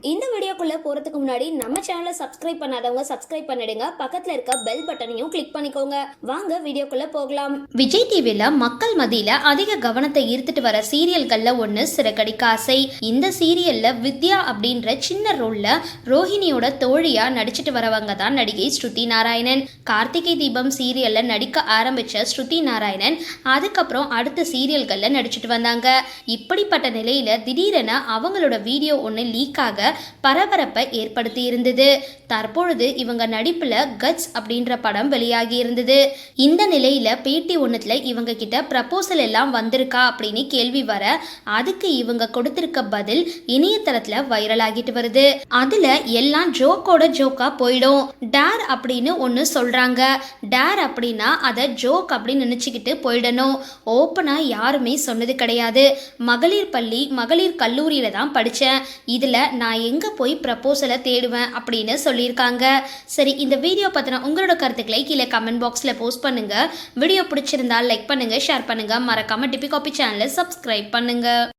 இந்த வீடியோக்குள்ளே போறதுக்கு முன்னாடி நம்ம சேனலை சப்ஸ்கிரைப் பண்ணாதவங்க சப்ஸ்கிரைப் பண்ணிடுங்க. பக்கத்தில் இருக்க பெல் பட்டனையும் கிளிக் பண்ணிக்கோங்க. வாங்க வீடியோக்குள்ளே போகலாம். விஜய் டிவியில் மக்கள் மதியில் அதிக கவனத்தை ஈர்த்துட்டு வர சீரியல்களில் ஒன்று சிறகடிக்க ஆசை. இந்த சீரியலில் வித்யா அப்படின்ற சின்ன ரோலில் ரோஹிணியோட தோழியாக நடிச்சிட்டு வரவங்க தான் நடிகை ஸ்ருதி நாராயணன். கார்த்திகை தீபம் சீரியலில் நடிக்க ஆரம்பித்த ஸ்ருதி நாராயணன் அதுக்கப்புறம் அடுத்த சீரியல்களில் நடிச்சிட்டு வந்தாங்க. இப்படிப்பட்ட நிலையில் திடீரென அவங்களோட வீடியோ ஒன்று லீக் ஆக பரபரப்பை ஏற்படுத்தி இருந்தது தற்பொழுது இவங்க நடிப்புல கட்ஸ் அப்படின்ற படம் வெளியாகி இருந்தது இந்த நிலையில பேட்டி ஒன்றுத்துல இவங்க கிட்ட ப்ரப்போசல் எல்லாம் வந்திருக்கா அப்படின்னு கேள்வி வர அதுக்கு இவங்க கொடுத்திருக்க பதில் இணையதளத்துல வைரல் ஆகிட்டு வருது. அதுல எல்லாம் ஜோக்கோட ஜோக்கா போயிடும். டேர் அப்படின்னு ஒன்று சொல்றாங்க. டேர் அப்படின்னா அதை ஜோக் அப்படின்னு நினச்சிக்கிட்டு போயிடணும். ஓப்பனாக யாருமே சொன்னது கிடையாது. மகளிர் பள்ளி மகளிர் கல்லூரியில் தான் படித்தேன் இதில் நான் எங்கே போய் ப்ரப்போசலை தேடுவேன் அப்படின்னு சொல்லியிருக்காங்க. சரி இந்த வீடியோ பற்றின உங்களோட கருத்துக்களை கீழே கமெண்ட் பாக்ஸில் போஸ்ட் பண்ணுங்கள் வீடியோ பிடிச்சிருந்தா லைக் பண்ணுங்கள் ஷேர் பண்ணுங்கள் மறக்காமல் டிபி காபி சேனலை சப்ஸ்கிரைப் பண்ணுங்கள்